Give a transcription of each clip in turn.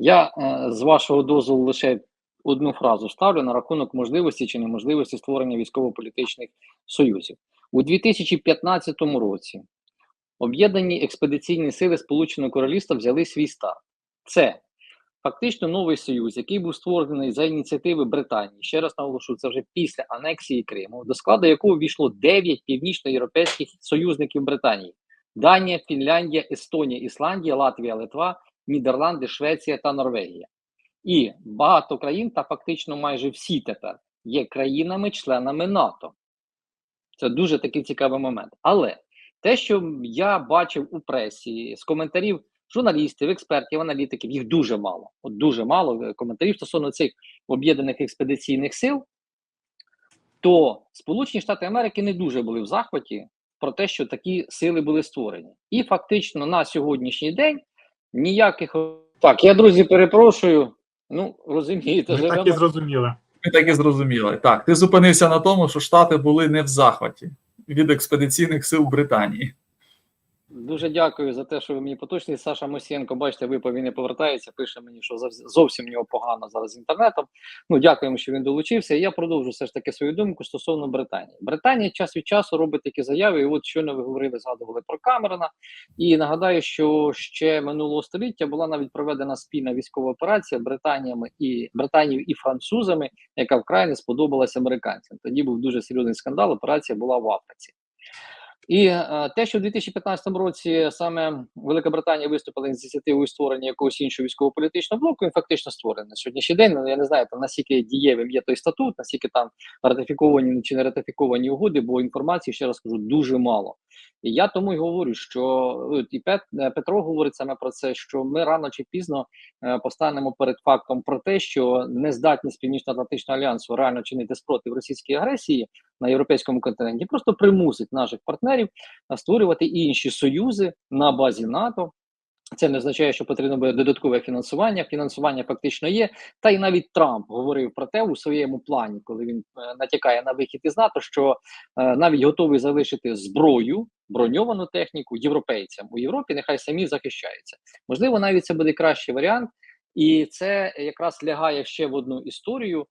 Я е, з вашого дозволу лише одну фразу ставлю на рахунок можливості чи неможливості створення військово-політичних союзів у 2015 році. Об'єднані експедиційні сили Сполученого Королівства взяли свій старт. Це фактично новий союз, який був створений за ініціативи Британії. Ще раз наголошу, це вже після анексії Криму, до складу якого війшло 9 північноєвропейських союзників Британії: Данія, Фінляндія, Естонія, Ісландія, Латвія, Литва, Нідерланди, Швеція та Норвегія. І багато країн, та фактично майже всі тепер є країнами-членами НАТО. Це дуже такий цікавий момент. Але те, що я бачив у пресі з коментарів журналістів, експертів, аналітиків, їх дуже мало. От дуже мало е, коментарів стосовно цих об'єднаних експедиційних сил, то Сполучені Штати Америки не дуже були в захваті про те, що такі сили були створені. І фактично на сьогоднішній день ніяких так, я друзі, перепрошую. Ну розумієте, Ми так і зрозуміли. Ми так і зрозуміли. Так, ти зупинився на тому, що Штати були не в захваті від експедиційних сил Британії. Дуже дякую за те, що ви мені поточні. Саша Мосієнко, бачите, випав він не повертається. Пише мені, що зовс- зовсім в нього погано зараз з інтернетом. Ну дякуємо, що він долучився. Я продовжу все ж таки свою думку стосовно Британії. Британія час від часу робить такі заяви. І от щойно ви говорили, згадували про Камерона. І нагадаю, що ще минулого століття була навіть проведена спільна військова операція Британіями і Британією і французами, яка вкрай не сподобалася американцям. Тоді був дуже серйозний скандал. Операція була в Африці. І е, те, що в 2015 році саме Велика Британія виступила з ініціативою створення якогось іншого військово-політичного блоку, він фактично створений на сьогоднішній день. Ну я не знаю там наскільки дієвим є той статут, наскільки там ратифіковані чи не ратифіковані угоди, бо інформації ще раз кажу дуже мало. І я тому й говорю, що от, і Пет, е, Петро говорить саме про це, що ми рано чи пізно е, постанемо перед фактом про те, що нездатність Північно-Атлантичного альянсу реально чинити спротив російській агресії на європейському континенті просто примусить наших партнерів створювати інші союзи на базі НАТО. Це не означає, що потрібно буде додаткове фінансування. Фінансування фактично є. Та й навіть Трамп говорив про те у своєму плані, коли він е, натякає на вихід із НАТО, що е, навіть готовий залишити зброю, броньовану техніку європейцям у Європі. Нехай самі захищаються. Можливо, навіть це буде кращий варіант, і це якраз лягає ще в одну історію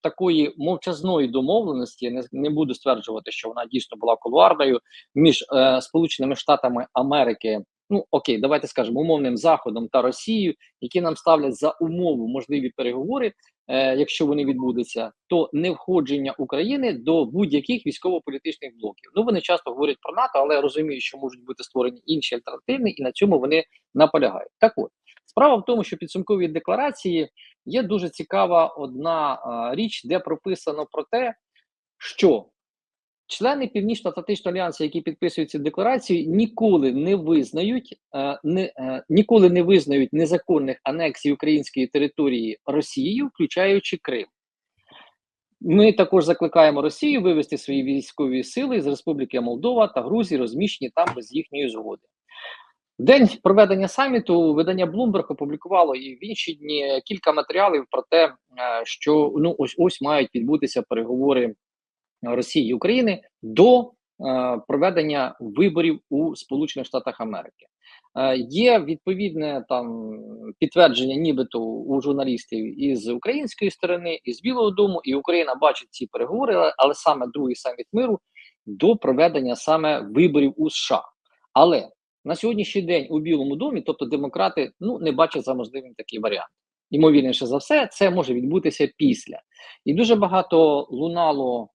такої мовчазної домовленості. Я не, не буду стверджувати, що вона дійсно була кулуарною між е, Сполученими Штатами Америки. Ну окей, давайте скажемо умовним заходом та Росією, які нам ставлять за умову можливі переговори, е, якщо вони відбудуться, то не входження України до будь-яких військово-політичних блоків. Ну вони часто говорять про НАТО, але розуміють, що можуть бути створені інші альтернативні, і на цьому вони наполягають. Так от справа в тому, що в підсумковій декларації є дуже цікава одна річ, де прописано про те, що члени Північно-Атлантичного альянсу, які підписують цю декларацію, ніколи не визнають е, не, е, ніколи не визнають незаконних анексій української території Росією, включаючи Крим. Ми також закликаємо Росію вивести свої військові сили з Республіки Молдова та Грузії, розміщені там без їхньої згоди. В день проведення саміту видання Bloomberg опублікувало і в інші дні кілька матеріалів про те, е, що ну ось ось мають відбутися переговори Росії і України до е, проведення виборів у Сполучених Штатах Америки. Е, є відповідне там підтвердження, нібито у журналістів із української сторони, із Білого Дому, і Україна бачить ці переговори, але, але саме другий саміт миру до проведення саме виборів у США. Але на сьогоднішній день у Білому домі, тобто демократи, ну не бачать за можливим такий варіант. Ймовірніше за все, це може відбутися після. І дуже багато лунало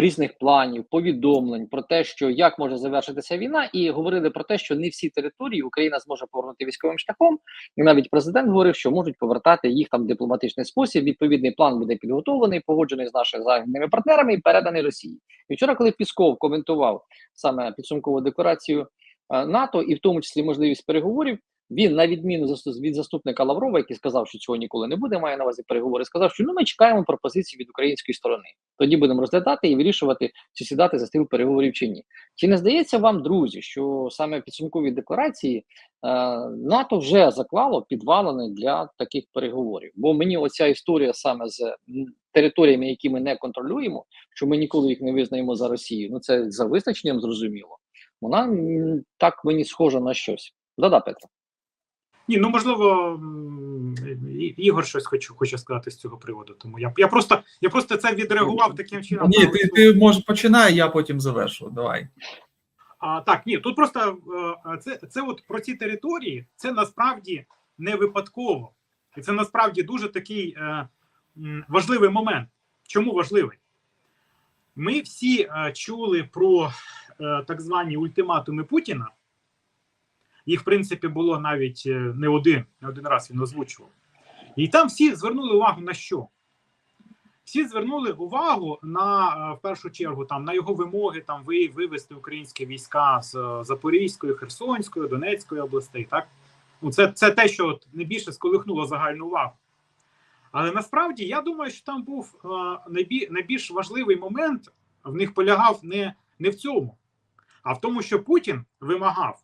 різних планів, повідомлень про те, що як може завершитися війна, і говорили про те, що не всі території Україна зможе повернути військовим шляхом. І навіть президент говорив, що можуть повертати їх там в дипломатичний спосіб. Відповідний план буде підготовлений, погоджений з нашими західними партнерами і переданий Росії. І вчора, коли Пісков коментував саме підсумкову декларацію е, НАТО, і в тому числі можливість переговорів. Він, на відміну від заступника Лаврова, який сказав, що цього ніколи не буде, має на увазі переговори, сказав, що ну ми чекаємо пропозиції від української сторони. Тоді будемо розглядати і вирішувати, чи сідати за стіл переговорів чи ні. Чи не здається вам, друзі, що саме в підсумковій декларації е, НАТО вже заклало підвалини для таких переговорів? Бо мені оця історія саме з територіями, які ми не контролюємо, що ми ніколи їх не визнаємо за Росію. Ну це за визначенням зрозуміло. Вона так мені схожа на щось. Да-да, Петро. Ні, ну можливо, Ігор щось хочу, хоче сказати з цього приводу. Тому я, я просто я просто це відреагував таким чином. Ні, ти, ти може починай, я потім завершу. Давай. А, так, ні, тут просто е, це, це от про ці території, це насправді не випадково. І це насправді дуже такий е, важливий момент. Чому важливий? Ми всі е, чули про е, так звані ультиматуми Путіна. Їх, в принципі, було навіть е, не один, не один раз він озвучував. І там всі звернули увагу на що? Всі звернули увагу на е, в першу чергу там на його вимоги там вивести українські війська з е, Запорізької, Херсонської, Донецької областей. Так ну це, це те, що от найбільше сколихнуло загальну увагу. Але насправді я думаю, що там був найбільш важливий момент в них полягав не, не в цьому, а в тому, що Путін вимагав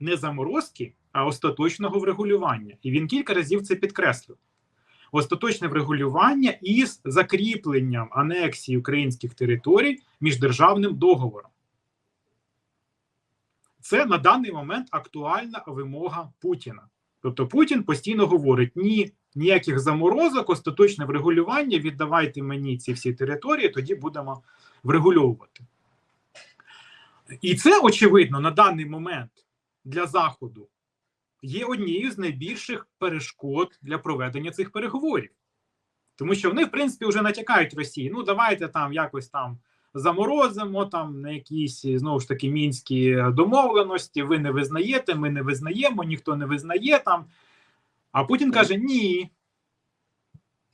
не заморозки, а остаточного врегулювання. І він кілька разів це підкреслив остаточне врегулювання із закріпленням анексії українських територій міждержавним договором. Це на даний момент актуальна вимога Путіна. Тобто Путін постійно говорить: ні, ніяких заморозок, остаточне врегулювання, віддавайте мені ці всі території, тоді будемо врегульовувати. І це, очевидно, на даний момент для Заходу є однією з найбільших перешкод для проведення цих переговорів. Тому що вони, в принципі, вже натякають Росії. Ну, давайте там якось там заморозимо там на якісь знову ж таки мінські домовленості. Ви не визнаєте, ми не визнаємо, ніхто не визнає там. А Путін каже: ні.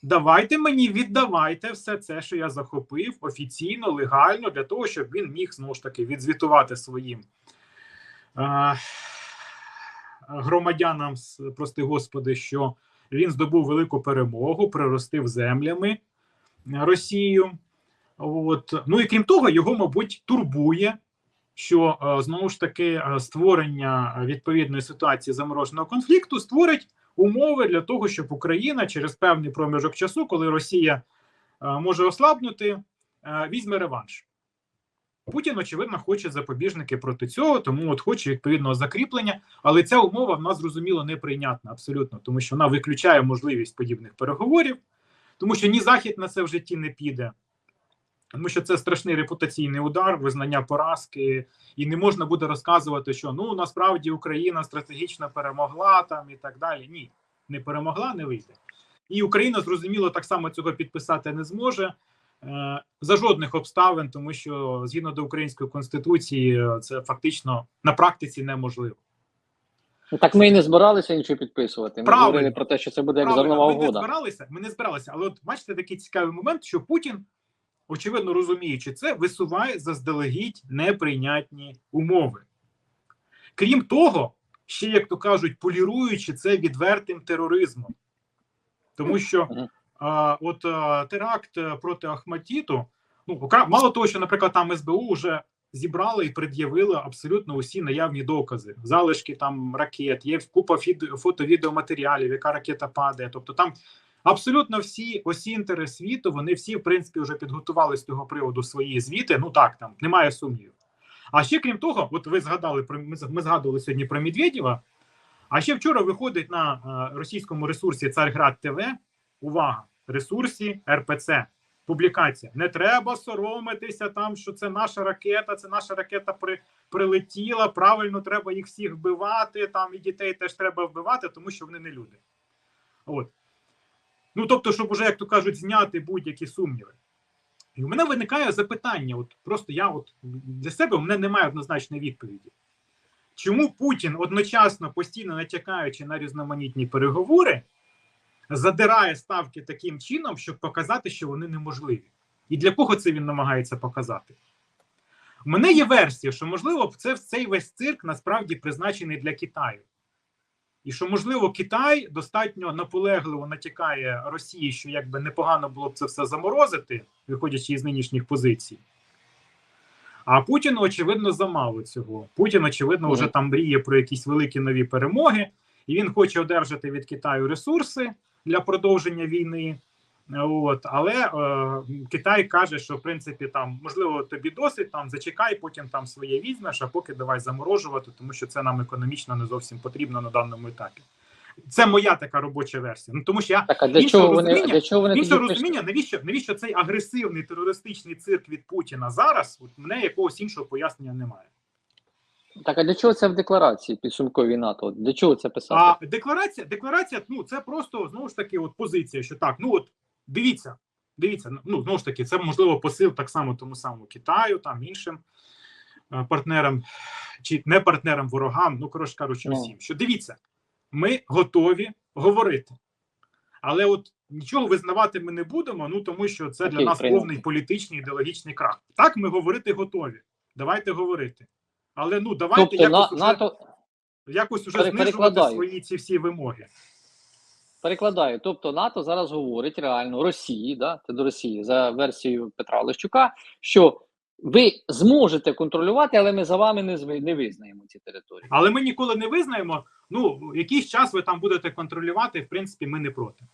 Давайте мені віддавайте все це, що я захопив офіційно, легально, для того, щоб він міг знову ж таки відзвітувати своїм. Громадянам, прости господи, що він здобув велику перемогу, приростив землями е, Росію. От. Ну і крім того, його, мабуть, турбує, що е, знову ж таки е, створення відповідної ситуації замороженого конфлікту створить умови для того, щоб Україна через певний проміжок часу, коли Росія може ослабнути, візьме реванш. Путін, очевидно, хоче запобіжники проти цього, тому от хоче відповідного закріплення. Але ця умова в нас зрозуміло неприйнятна абсолютно, тому що вона виключає можливість подібних переговорів, тому що ні захід на це в житті не піде, тому що це страшний репутаційний удар, визнання поразки, і не можна буде розказувати, що ну насправді Україна стратегічно перемогла там і так далі. Ні, не перемогла, не вийде. І Україна зрозуміло так само цього підписати не зможе. Е, За жодних обставин, тому що згідно до української конституції, е, це фактично на практиці неможливо. Ну, так ми і не збиралися нічого підписувати. Ми Правильно. говорили про те, що це буде як зернова ми не збиралися, ми не збиралися, але от бачите такий цікавий момент, що Путін, очевидно розуміючи це, висуває заздалегідь неприйнятні умови. Крім того, ще як то кажуть, поліруючи це відвертим тероризмом, тому що от теракт е, проти Ахматіту, ну мало того, що, наприклад, там СБУ вже зібрали і пред'явили абсолютно усі наявні докази, залишки там ракет, є купа фото-відеоматеріалів, яка ракета падає. Тобто там абсолютно всі осінтери світу, вони всі, в принципі, вже підготували з цього приводу свої звіти. Ну так, там немає сумнівів. А ще крім того, от ви згадали про ми, згадували сьогодні про Медведєва. А ще вчора виходить на е, російському ресурсі Царград ТВ. Увага! Ресурсі РПЦ. Публікація. Не треба соромитися там, що це наша ракета, це наша ракета при, прилетіла. Правильно, треба їх всіх вбивати. Там і дітей теж треба вбивати, тому що вони не люди. От. Ну тобто, щоб уже, як то кажуть, зняти будь-які сумніви. І у мене виникає запитання: от просто я от для себе у мене немає однозначної відповіді. Чому Путін одночасно постійно натякаючи на різноманітні переговори, задирає ставки таким чином, щоб показати, що вони неможливі? І для кого це він намагається показати? У мене є версія, що можливо це цей весь цирк насправді призначений для Китаю. І що, можливо, Китай достатньо наполегливо натякає Росії, що якби непогано було б це все заморозити, виходячи із нинішніх позицій. А Путіну, очевидно, замало цього. Путін, очевидно, вже там мріє про якісь великі нові перемоги, і він хоче одержати від Китаю ресурси для продовження війни. От, але е, Китай каже, що в принципі там можливо тобі досить, там зачекай, потім там своє візьмеш, а поки давай заморожувати, тому що це нам економічно не зовсім потрібно на даному етапі. Це моя така робоча версія. Ну тому що я Так, а для іншого чого вони розуміння- для чого вони іншого розуміння, навіщо навіщо цей агресивний терористичний цирк від Путіна зараз? От мене якогось іншого пояснення немає. Так, а для чого це в декларації підсумковій НАТО? Для чого це писати? А декларація, декларація, ну це просто знову ж таки, от позиція, що так, ну от дивіться, дивіться, ну знову ж таки, це можливо посил так само тому самому Китаю, там іншим е, партнерам чи не партнерам, ворогам, ну коротше кажучи, Ну. всім, що дивіться, ми готові говорити, але от нічого визнавати ми не будемо. Ну тому що це для Окей, нас прийнято. повний політичний ідеологічний крах. Так, ми говорити готові. Давайте говорити. Але ну давайте тобто на, якось, уже, НАТО якось уже знижувати свої ці всі вимоги. перекладаю. Тобто НАТО зараз говорить реально Росії, да, це до Росії за версією Петра Олещука, що ви зможете контролювати, але ми за вами не, не визнаємо ці території. Але ми ніколи не визнаємо. Ну якийсь час ви там будете контролювати. В принципі, ми не проти.